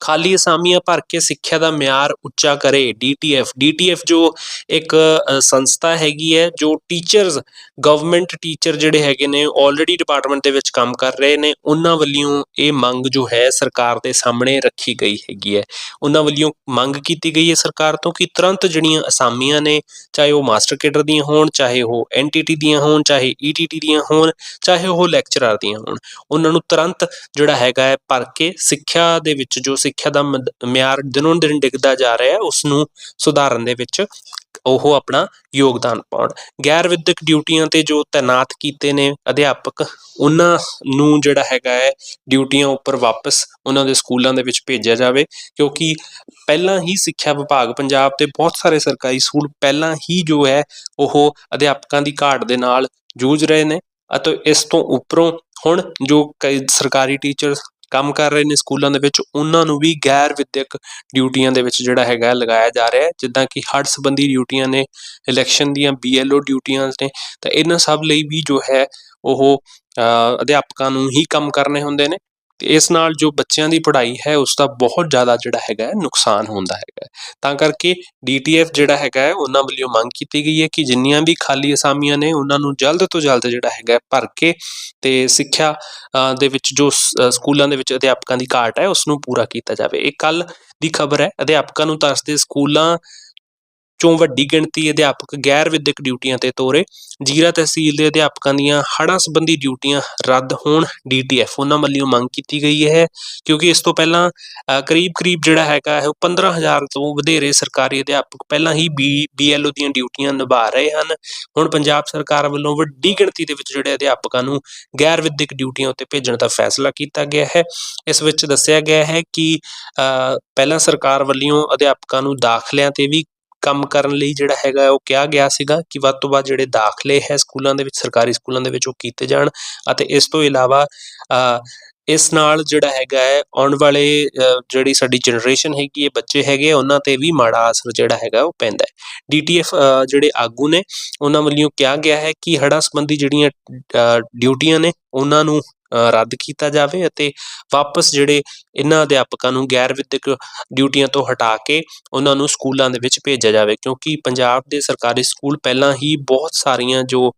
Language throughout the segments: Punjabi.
ਖਾਲੀ ਅਸਾਮੀਆਂ ਭਰ ਕੇ ਸਿੱਖਿਆ ਦਾ ਮਿਆਰ ਉੱਚਾ ਕਰੇ ਡੀਟੀਐਫ ਡੀਟੀਐਫ ਜੋ ਇੱਕ ਸੰਸਥਾ ਹੈਗੀ ਹੈ, ਜੋ ਟੀਚਰਸ, ਗਵਰਨਮੈਂਟ ਟੀਚਰ ਜਿਹੜੇ ਹੈਗੇ ਨੇ ਆਲਰੇਡੀ ਡਿਪਾਰਟਮੈਂਟ ਦੇ ਵਿੱਚ ਕੰਮ ਕਰ ਰਹੇ ਨੇ, ਉਹਨਾਂ ਵੱਲੋਂ ਇਹ ਮੰਗ ਜੋ ਹੈ ਸਰਕਾਰ ਦੇ ਸਾਹਮਣੇ ਰੱਖੀ ਗਈ ਹੈਗੀ ਹੈ। ਉਹਨਾਂ ਵੱਲੋਂ ਮੰਗ ਕੀਤੀ ਗਈ ਹੈ ਸਰਕਾਰ ਤੋਂ ਕਿ ਤੁਰੰਤ ਜਿਹੜੀਆਂ ਅਸਾਮੀਆਂ ਨੇ, ਚਾਹੇ ਉਹ ਮਾਸਟਰ ਕੇਡਰ ਦੀਆਂ ਹੋਣ, ਚਾਹੇ ਉਹ ਐਨਟੀਟੀ ਦੀਆਂ ਹੋਣ, ਚਾਹੇ ਈਟੀਟੀ ਦੀਆਂ ਹੋਣ, ਚਾਹੇ ਉਹ ਲੈਕਚਰਰ ਦੀਆਂ ਹੋਣ, ਉਹਨਾਂ ਨੂੰ ਤੁਰੰਤ ਜਿਹੜਾ ਹੈਗਾ ਹੈ ਭਰ ਕੇ ਸਿੱਖਿਆ ਦੇ ਵਿੱਚ ਜੋ ਸਿੱਖਿਆ ਦਾ ਮਿਆਰ ਦਿਨੋਂ ਦਿਨ ਡਿੱਗਦਾ ਜਾ ਰਿਹਾ ਹੈ ਉਸ ਨੂੰ ਸੁਧਾਰਨ ਦੇ ਵਿੱਚ ਉਹ ਆਪਣਾ ਯੋਗਦਾਨ ਪਾਉਣ। ਗੈਰ ਵਿਦਿਅਕ ਡਿਊਟੀਆਂ ਤੇ ਜੋ ਤਾਇਨਾਤ ਕੀਤੇ ਨੇ ਅਧਿਆਪਕ, ਉਹਨਾਂ ਨੂੰ ਜਿਹੜਾ ਹੈਗਾ ਹੈ, ਡਿਊਟੀਆਂ ਉੱਪਰ ਵਾਪਸ ਉਹਨਾਂ ਦੇ ਸਕੂਲਾਂ ਦੇ ਵਿੱਚ ਭੇਜਿਆ ਜਾਵੇ, ਕਿਉਂਕਿ ਪਹਿਲਾਂ ਹੀ ਸਿੱਖਿਆ ਵਿਭਾਗ ਪੰਜਾਬ ਤੇ ਬਹੁਤ ਸਾਰੇ ਸਰਕਾਰੀ ਸਕੂਲ ਪਹਿਲਾਂ ਹੀ ਜੋ ਹੈ, ਉਹ ਅਧਿਆਪਕਾਂ ਦੀ ਘਾਟ ਦੇ ਨਾਲ ਜੂਝ ਰਹੇ ਨੇ। ਅਤੇ ਇਸ ਤੋਂ ਉੱਪਰੋਂ ਹੁਣ ਜੋ ਕਈ ਸਰਕਾਰੀ ਟੀਚਰ ਕੰਮ ਕਰ ਰਹੇ ਨੇ ਸਕੂਲਾਂ ਦੇ ਵਿੱਚ, ਉਹਨਾਂ ਨੂੰ ਵੀ ਗੈਰ ਵਿਦਿਅਕ ਡਿਊਟੀਆਂ ਦੇ ਵਿੱਚ ਜਿਹੜਾ ਹੈਗਾ ਲਗਾਇਆ ਜਾ ਰਿਹਾ ਹੈ। ਜਿੱਦਾਂ ਕਿ ਹੜ੍ਹ ਸੰਬੰਧੀ ਡਿਊਟੀਆਂ ਨੇ ਇਲੈਕਸ਼ਨ ਦੀਆਂ ਬੀਐਲਓ ਡਿਊਟੀਆਂ ਨੇ, ਤਾਂ ਇਹਨਾਂ ਸਭ ਲਈ ਵੀ ਜੋ ਹੈ, ਉਹ ਅਧਿਆਪਕਾਂ ਨੂੰ ਹੀ ਕੰਮ ਕਰਨੇ ਹੁੰਦੇ ਨੇ। ਤੇ ਇਸ ਨਾਲ ਜੋ ਬੱਚਿਆਂ ਦੀ ਪੜ੍ਹਾਈ ਹੈ, ਉਸ ਦਾ ਬਹੁਤ ਜ਼ਿਆਦਾ ਜਿਹੜਾ ਹੈਗਾ ਨੁਕਸਾਨ ਹੁੰਦਾ ਹੈਗਾ ਤਾਂ ਕਰਕੇ ਡੀਟੀਐਫ ਜਿਹੜਾ ਹੈਗਾ ਉਹਨਾਂ ਵੱਲੋਂ ਮੰਗ ਕੀਤੀ ਗਈ ਹੈ ਕਿ ਜਿੰਨੀਆਂ ਵੀ ਖਾਲੀ ਅਸਾਮੀਆਂ ਨੇ, ਉਹਨਾਂ ਨੂੰ ਜਲਦ ਤੋਂ ਜਲਦ ਜਿਹੜਾ ਹੈਗਾ ਭਰ ਕੇ ਤੇ ਸਿੱਖਿਆ ਦੇ ਵਿੱਚ ਜੋ ਸਕੂਲਾਂ ਦੇ ਵਿੱਚ ਅਧਿਆਪਕਾਂ ਦੀ ਘਾਟ ਹੈ, ਉਸ ਨੂੰ ਪੂਰਾ ਕੀਤਾ ਜਾਵੇ। ਇਹ ਕੱਲ ਦੀ ਖਬਰ ਹੈ। ਅਧਿਆਪਕਾਂ ਨੂੰ ਤਰਸਦੇ ਸਕੂਲਾਂ ਚੋਂ ਵੱਡੀ ਗਿਣਤੀ ਅਧਿਆਪਕ ਗੈਰ ਵਿਦਿਅਕ ਡਿਊਟੀਆਂ ਤੇ ਤੋਰੇ। ਜੀਰਾ ਤਹਿਸੀਲ ਦੇ ਅਧਿਆਪਕਾਂ ਦੀਆਂ ਹੜ੍ਹਾਂ ਸੰਬੰਧੀ ਡਿਊਟੀਆਂ ਰੱਦ ਹੋਣ ਡੀਟੀਐਫ ਉਹਨਾਂ ਵੱਲੋਂ ਮੰਗ ਕੀਤੀ ਗਈ ਹੈ ਕਿਉਂਕਿ ਇਸ ਤੋਂ ਪਹਿਲਾਂ ਕਰੀਬ-ਕਰੀਬ ਜਿਹੜਾ ਹੈਗਾ ਹੈ ਉਹ 15000 ਤੋਂ ਵਧੇਰੇ ਸਰਕਾਰੀ ਅਧਿਆਪਕ ਪਹਿਲਾਂ ਹੀ ਬੀ ਬੀਐਲਓ ਦੀਆਂ ਡਿਊਟੀਆਂ ਨਿਭਾ ਰਹੇ ਹਨ। ਹੁਣ ਪੰਜਾਬ ਸਰਕਾਰ ਵੱਲੋਂ ਵੱਡੀ ਗਿਣਤੀ ਦੇ ਵਿੱਚ ਜਿਹੜੇ ਅਧਿਆਪਕਾਂ ਨੂੰ ਗੈਰ ਵਿਦਿਅਕ ਡਿਊਟੀਆਂ ਉੱਤੇ ਭੇਜਣ ਦਾ ਫੈਸਲਾ ਕੀਤਾ ਗਿਆ ਹੈ। ਇਸ ਵਿੱਚ ਦੱਸਿਆ ਗਿਆ ਹੈ ਕਿ ਅ, ਪਹਿਲਾਂ ਸਰਕਾਰ ਵੱਲੋਂ ਅਧਿਆਪਕਾਂ ਨੂੰ ਦਾਖਲਿਆਂ ਤੇ ਵੀ ਕੰਮ ਕਰਨ ਲਈ ਜਿਹੜਾ ਹੈਗਾ ਉਹ ਕਿਹਾ ਗਿਆ ਸੀਗਾ ਕਿ ਵੱਧ ਤੋਂ ਵੱਧ ਜਿਹੜੇ ਦਾਖਲੇ ਹੈ ਸਕੂਲਾਂ ਦੇ ਵਿੱਚ ਸਰਕਾਰੀ ਸਕੂਲਾਂ ਦੇ ਵਿੱਚ ਉਹ ਕੀਤੇ ਜਾਣ ਅਤੇ ਇਸ ਤੋਂ ਇਲਾਵਾ ਇਸ ਨਾਲ ਜਿਹੜਾ ਹੈਗਾ ਹੈ ਆਉਣ ਵਾਲੇ ਜਿਹੜੀ ਸਾਡੀ ਜਨਰੇਸ਼ਨ ਹੈਗੀ ਹੈ ਬੱਚੇ ਹੈਗੇ ਆ, ਉਹਨਾਂ ਤੇ ਵੀ ਮਾੜਾ ਅਸਰ ਜਿਹੜਾ ਹੈਗਾ ਉਹ ਪੈਂਦਾ ਹੈ। ਡੀਟੀਐਫ ਜਿਹੜੇ ਆਗੂ ਨੇ ਉਹਨਾਂ ਵੱਲੋਂ ਕਿਹਾ ਗਿਆ ਹੈ ਕਿ ਹੜ੍ਹਾਂ ਸੰਬੰਧੀ ਜਿਹੜੀਆਂ ਡਿਊਟੀਆਂ ਨੇ ਉਹਨਾਂ ਨੂੰ ਰੱਦ ਕੀਤਾ ਜਾਵੇ ਅਤੇ ਵਾਪਸ ਜਿਹੜੇ ਇਹਨਾਂ ਅਧਿਆਪਕਾਂ ਨੂੰ ਗੈਰ ਵਿਦਿਅਕ ਡਿਊਟੀਆਂ ਤੋਂ ਹਟਾ ਕੇ ਉਹਨਾਂ ਨੂੰ ਸਕੂਲਾਂ ਦੇ ਵਿੱਚ ਭੇਜਿਆ ਜਾਵੇ, ਕਿਉਂਕਿ ਪੰਜਾਬ ਦੇ ਸਰਕਾਰੀ ਸਕੂਲ ਪਹਿਲਾਂ ਹੀ ਬਹੁਤ ਸਾਰੀਆਂ ਜੋ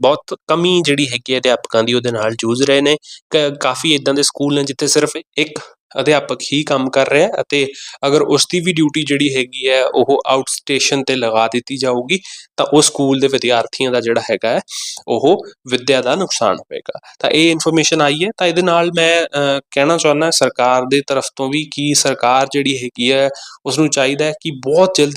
ਬਹੁਤ ਕਮੀ ਜਿਹੜੀ ਹੈਗੀ ਹੈ ਅਧਿਆਪਕਾਂ ਦੀ, ਉਹਦੇ ਨਾਲ ਜੂਝ ਰਹੇ ਨੇ। ਕ- ਕਾਫੀ ਇਦਾਂ ਦੇ ਸਕੂਲ ਨੇ ਜਿੱਥੇ ਸਿਰਫ ਇੱਕ ਅਧਿਆਪਕ ਹੀ ਕੰਮ ਕਰ ਰਿਹਾ ਹੈ ਅਤੇ ਅਗਰ ਉਸ ਦੀ ਵੀ ਡਿਊਟੀ ਜਿਹੜੀ ਹੈਗੀ ਹੈ, ਉਹ ਆਊਟ ਸਟੇਸ਼ਨ ਤੇ ਲਗਾ ਦਿੱਤੀ ਜਾਊਗੀ, ਤਾਂ ਉਹ ਸਕੂਲ ਦੇ ਵਿਦਿਆਰਥੀਆਂ ਦਾ ਜਿਹੜਾ ਹੈਗਾ ਹੈ, ਉਹ ਵਿੱਦਿਆ ਦਾ ਨੁਕਸਾਨ ਹੋਵੇਗਾ। ਤਾਂ ਇਹ ਇਨਫੋਰਮੇਸ਼ਨ ਆਈ ਹੈ, ਤਾਂ ਇਹਦੇ ਨਾਲ ਮੈਂ ਕਹਿਣਾ ਚਾਹੁੰਦਾ ਸਰਕਾਰ ਦੇ ਤਰਫ ਤੋਂ ਵੀ ਕਿ ਸਰਕਾਰ ਜਿਹੜੀ ਹੈਗੀ ਹੈ ਉਸ ਨੂੰ ਚਾਹੀਦਾ ਹੈ ਕਿ ਬਹੁਤ ਜਲਦੀ